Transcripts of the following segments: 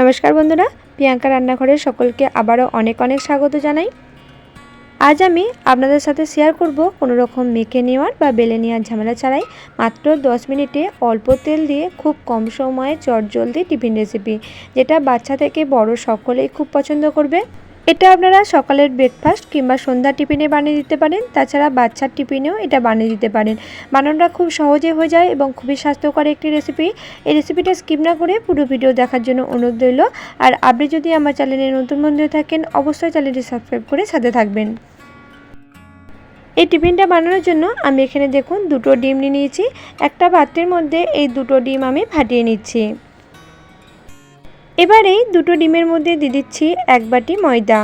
নমস্কার বন্ধুরা, প্রিয়াঙ্কা রান্নাঘরের সকলকে আবারও অনেক অনেক স্বাগত জানাই। আজ আমি আপনাদের সাথে শেয়ার করব কোনো রকম মেখে নেওয়ার বা বেলে নেওয়ার ঝামেলা ছাড়াই মাত্র 10 মিনিটে অল্প তেল দিয়ে খুব কম সময়ে চটজলদি টিফিন রেসিপি যেটা বাচ্চা থেকে বড় সকলেই খুব পছন্দ করবে। এটা আপনারা সকালের ব্রেকফাস্ট কিংবা সন্ধ্যা টিফিনে বানিয়ে দিতে পারেন। তাছাড়া বাচ্চার টিফিনেও এটা বানিয়ে দিতে পারেন। বানানোটা খুব সহজে হয়ে যায় এবং খুবই স্বাস্থ্যকর একটি রেসিপি এই রেসিপিটা স্কিপ না করে পুরো ভিডিও দেখার জন্য অনুরোধ রইল। আর আপনি যদি আমার চ্যানেলে নতুন বন্ধু থাকেন, অবশ্যই চ্যানেলটি সাবস্ক্রাইব করে সাথে থাকবেন। এই টিফিনটা বানানোর জন্য আমি এখানে দেখুন দুটো ডিম নিয়ে নিয়েছি। একটা পাত্রের মধ্যে এই দুটো ডিম আমি ফাটিয়ে নিচ্ছি। এবার দুটো ডিমের মধ্যে দিয়ে দিচ্ছি এক বাটি ময়দা।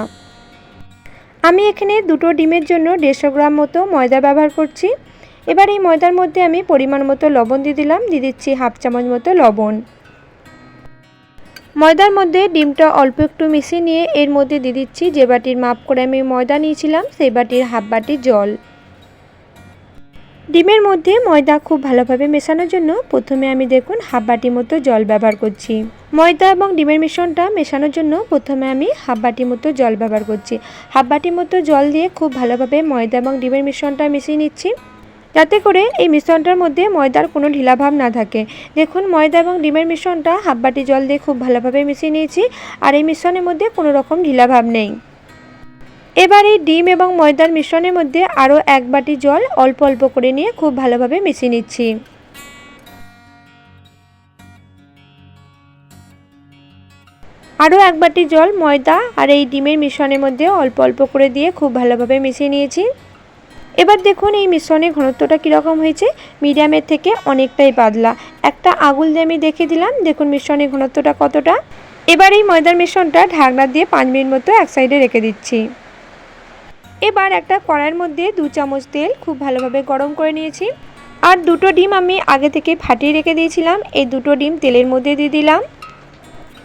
আমি এখানে দুটো ডিমের জন্য দেড়শো গ্রাম মতো ময়দা ব্যবহার করছি। এবার এই ময়দার মধ্যে আমি পরিমাণ মতো লবণ দিয়ে দিলাম, দিয়ে দিচ্ছি হাফ চামচ মতো লবণ। ময়দার মধ্যে ডিমটা অল্প একটু মিশিয়ে নিয়ে এর মধ্যে দিয়ে দিচ্ছি যে বাটির মাপ করে আমি ময়দা নিয়েছিলাম, সেই বাটির হাফ বাটি জল। ডিমের মধ্যে ময়দা খুব ভালোভাবে মেশানোর জন্য প্রথমে আমি দেখুন হাফ বাটি মতো জল ব্যবহার করছি। ময়দা এবং ডিমের মিশ্রণটা মেশানোর জন্য প্রথমে আমি হাফ বাটি মতো জল ব্যবহার করছি। হাফ বাটি মতো জল দিয়ে খুব ভালোভাবে ময়দা এবং ডিমের মিশ্রণটা মিশিয়ে নিচ্ছি। যাতে করে এই মিশ্রণটার মধ্যে ময়দার কোনো ঢিলাভাব না থাকে। দেখুন, ময়দা এবং ডিমের মিশ্রণটা হাফ বাটি জল দিয়ে খুব ভালোভাবে মিশিয়ে নিয়েছি আর এই মিশ্রণের মধ্যে কোনো রকম ঢিলাভাব নেই। এবার এই ডিম এবং ময়দার মিশ্রণের মধ্যে আরও এক বাটি জল অল্প অল্প করে নিয়ে খুব ভালোভাবে মিশিয়ে নিচ্ছি। আরও এক বাটি জল, ময়দা আর এই ডিমের মিশ্রণের মধ্যে অল্প অল্প করে দিয়ে খুব ভালোভাবে মিশিয়ে নিয়েছি। এবার দেখুন এই মিশ্রণের ঘনত্বটা কীরকম হয়েছে। মিডিয়ামের থেকে অনেকটাই পাতলা। একটা আগুল দিয়ে আমি দেখে দিলাম। দেখুন মিশ্রণের ঘনত্বটা কতটা। এবার এই ময়দার মিশ্রণটা ঢাকনা দিয়ে পাঁচ মিনিট মতো এক সাইডে রেখে দিচ্ছি। এবার একটা কড়াইয়ের মধ্যে দু চামচ তেল খুব ভালোভাবে গরম করে নিয়েছি। আর দুটো ডিম আমি আগে থেকে ফাটিয়ে রেখে দিয়েছিলাম। এই দুটো ডিম তেলের মধ্যে দিয়ে দিলাম।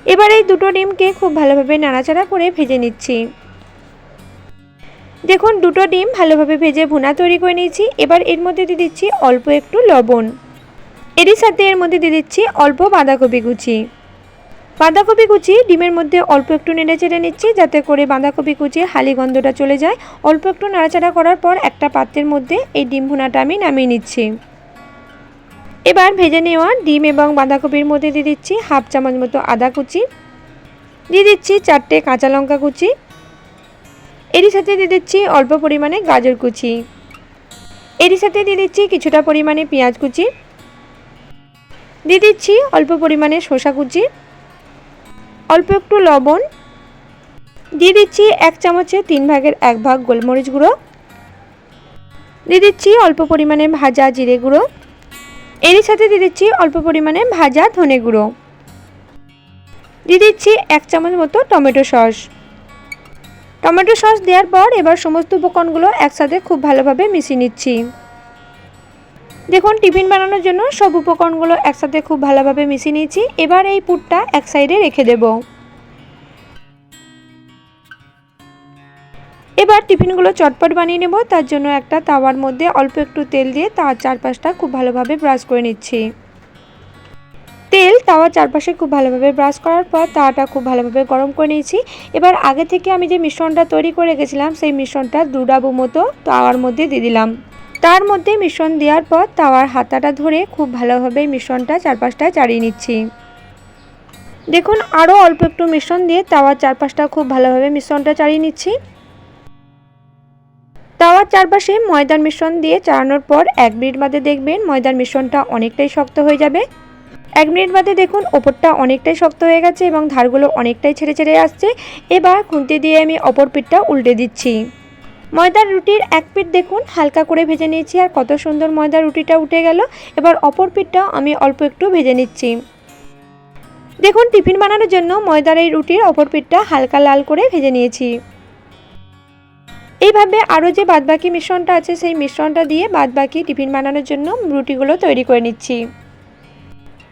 এবার এই দুটো ডিমকে খুব ভালোভাবে নাড়াচাড়া করে ভেজে নিচ্ছি। দেখুন, দুটো ডিম ভালোভাবে ভেজে ভুনা তৈরি করে নিয়েছি। এবার এর মধ্যে দিয়ে দিচ্ছি অল্প একটু লবণ। এরই সাথে এর মধ্যে দিয়ে দিচ্ছি অল্প বাঁধাকপি কুচি। বাঁধাকপি কুচি ডিমের মধ্যে অল্প একটু নেড়ে চেড়ে নিচ্ছি যাতে করে বাঁধাকপি কুচির হালি গন্ধটা চলে যায়। অল্প একটু নাড়াচাড়া করার পর একটা পাত্রের মধ্যে এই ডিম ভুনাটা আমি নামিয়ে নিচ্ছি। এবার ভেজে নেওয়া ডিম এবং বাঁধাকপির মধ্যে দিয়ে দিচ্ছি হাফ চামচ মতো আদা কুচি। দিয়ে দিচ্ছি চারটে কাঁচা লঙ্কা কুচি। এরই সাথে দিয়ে দিচ্ছি অল্প পরিমাণে গাজর কুচি। এরই সাথে দিয়ে দিচ্ছি কিছুটা পরিমাণে পেঁয়াজ কুচি। দিয়ে দিচ্ছি অল্প পরিমাণে শসা কুচি। অল্প একটু লবণ। দিয়ে দিচ্ছি এক চামচে তিন ভাগের এক ভাগ গোলমরিচ গুঁড়ো। দিয়ে দিচ্ছি অল্প পরিমাণে ভাজা জিরে গুঁড়ো। এরই সাথে দিয়ে দিচ্ছি অল্প পরিমাণে ভাজা ধনে গুঁড়ো। দিয়ে দিচ্ছি এক চামচ মতো টমেটো সস। টমেটো সস দেওয়ার পর এবার সমস্ত উপকরণগুলো একসাথে খুব ভালোভাবে মিশিয়ে নিচ্ছি। দেখুন, টিফিন বানানোর জন্য সব উপকরণগুলো একসাথে খুব ভালোভাবে মিশিয়ে নিয়েছি। এবার এই পুরটা এক সাইডে রেখে দেব। এবার টিফিনগুলো চটপট বানিয়ে নেব। তার জন্য একটা তাওয়ার মধ্যে অল্প একটু তেল দিয়ে তার চারপাশটা খুব ভালোভাবে ব্রাশ করে নিচ্ছি। তেল তাওয়ার চারপাশে খুব ভালোভাবে ব্রাশ করার পর তাওয়াটা খুব ভালোভাবে গরম করে নিয়েছি। এবার আগে থেকে আমি যে মিশ্রণটা তৈরি করে রেখেছিলাম, সেই মিশ্রণটা দু ডাবু মতো তাওয়ার মধ্যে দিয়ে দিলাম। তার মধ্যে মিশ্রণ দেওয়ার পর তাওয়ার হাতাটা ধরে খুব ভালোভাবে মিশ্রণটা চারপাশটায় চাড়িয়ে নিচ্ছি। দেখুন, আরও অল্প একটু মিশ্রণ দিয়ে তাওয়ার চারপাশটা খুব ভালোভাবে মিশ্রণটা চাড়িয়ে নিচ্ছি। তাওয়ার চারপাশে ময়দার মিশ্রণ দিয়ে চালানোর পর এক মিনিট বাদে দেখবেন ময়দার মিশ্রণটা অনেকটাই শক্ত হয়ে যাবে। এক মিনিট বাদে দেখুন ওপরটা অনেকটাই শক্ত হয়ে গেছে এবং ধারগুলো অনেকটাই ছেড়ে ছেড়ে আসছে। এবার খুন্তি দিয়ে আমি অপর পিঠটা উল্টে দিচ্ছি। ময়দার রুটির এক পিঠ দেখুন হালকা করে ভেজে নিয়েছি আর কত সুন্দর ময়দার রুটিটা উঠে গেল। এবার অপর পিঠটাও আমি অল্প একটু ভেজে নিচ্ছি। দেখুন টিফিন বানানোর জন্য ময়দার এই রুটির অপর পিঠটা হালকা লাল করে ভেজে নিয়েছি। এইভাবে আরও যে বাদবাকি মিশ্রণটা আছে, সেই মিশ্রণটা দিয়ে বাদবাকি টিফিন বানানোর জন্য রুটিগুলো তৈরি করে নিচ্ছি।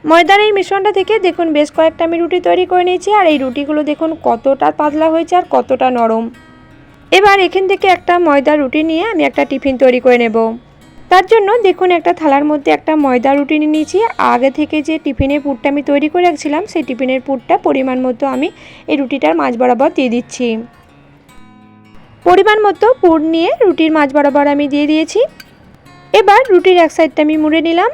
ময়দার এই মিশ্রণটা থেকে দেখুন বেশ কয়েকটা আমি রুটি তৈরি করে নিয়েছি, আর এই রুটিগুলো দেখুন কতটা পাতলা হয়েছে আর কতটা নরম। এবার এখান থেকে একটা ময়দার রুটি নিয়ে আমি একটা টিফিন তৈরি করে নেব। তার জন্য দেখুন একটা থালার মধ্যে একটা ময়দা রুটি নিয়ে নিয়েছি। আগে থেকে যে টিফিনের পুরটা আমি তৈরি করে রাখছিলাম, সেই টিফিনের পুরটা পরিমাণ মতো আমি এই রুটিটার মাঝ বরাবর দিয়ে দিচ্ছি। পরিমাণ মতো পুর নিয়ে রুটির মাছ বরাবর আমি দিয়ে দিয়েছি। এবার রুটির এক সাইডটা আমি মুড়ে নিলাম।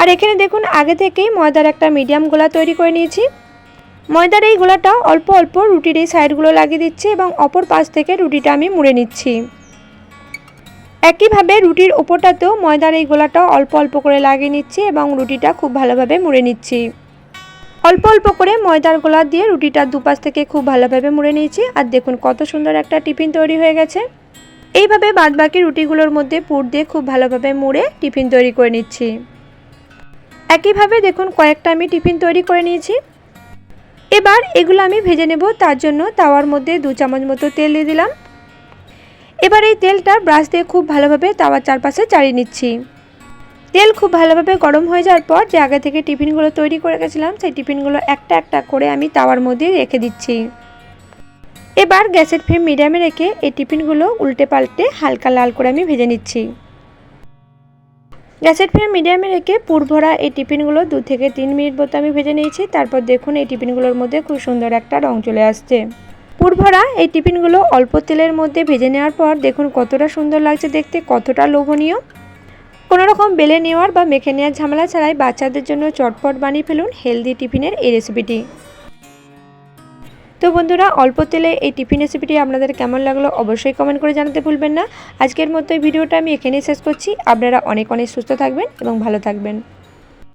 আর এখানে দেখুন, আগে থেকেই ময়দার একটা মিডিয়াম গোলা তৈরি করে নিয়েছি। ময়দার এই গোলাটা অল্প অল্প রুটির এই সাইডগুলো লাগিয়ে দিচ্ছি এবং অপর পাশ থেকে রুটিটা আমি মুড়ে নিচ্ছি। একইভাবে রুটির ওপরটাতেও ময়দার এই গোলাটা অল্প অল্প করে লাগিয়ে নিচ্ছি এবং রুটিটা খুব ভালোভাবে মুড়ে নিচ্ছি। অল্প অল্প করে ময়দার গোলা দিয়ে রুটিটা দুপাশ থেকে খুব ভালোভাবে মুড়ে নিয়েছি। আর দেখুন কত সুন্দর একটা টিফিন তৈরি হয়ে গেছে। এইভাবে বাদবাকি রুটিগুলোর মধ্যে পুর দিয়ে খুব ভালোভাবে মুড়ে টিফিন তৈরি করে নিচ্ছি। একইভাবে দেখুন কয়েকটা আমি টিফিন তৈরি করে নিয়েছি। এবার এগুলো আমি ভেজে নেব, তার জন্য তাওয়ার মধ্যে দু চামচ মতো তেল দিয়ে দিলাম। এবার এই তেলটা ব্রাশ দিয়ে খুব ভালোভাবে তাওয়ার চারপাশে চাড়িয়ে নিচ্ছি। তেল খুব ভালোভাবে গরম হয়ে যাওয়ার পর যে আগে থেকে টিফিনগুলো তৈরি করে গেছিলাম, সেই টিফিনগুলো একটা একটা করে আমি তাওয়ার মধ্যে রেখে দিচ্ছি। এবার গ্যাসের ফ্লেম মিডিয়ামে রেখে এই টিফিনগুলো উল্টে পাল্টে হালকা লাল করে আমি ভেজে নিচ্ছি। গ্যাসের ফ্লেম মিডিয়ামে রেখে পুর ভরা এই টিফিনগুলো দু থেকে তিন মিনিট মতো আমি ভেজে নিয়েছি। তারপর দেখুন এই টিফিনগুলোর মধ্যে খুব সুন্দর একটা রং চলে আসছে। পুর ভরা এই টিফিনগুলো অল্প তেলের মধ্যে ভেজে নেওয়ার পর দেখুন কতটা সুন্দর লাগছে দেখতে, কতটা লোভনীয়। কোনো রকম বেলে নেওয়ার বা মেখে নেওয়ার ঝামেলা ছাড়াই বাচ্চাদের জন্য চটপট বানিয়ে ফেলুন হেলদি টিফিনের এই রেসিপিটি। তো বন্ধুরা, অল্প তেলে এই টিফিন রেসিপিটি আপনাদের কেমন লাগল অবশ্যই কমেন্ট করে জানাতে ভুলবেন না। আজকের মতো এই ভিডিওটা আমি এখানেই শেষ করছি। আপনারা অনেক অনেক সুস্থ থাকবেন এবং ভালো থাকবেন।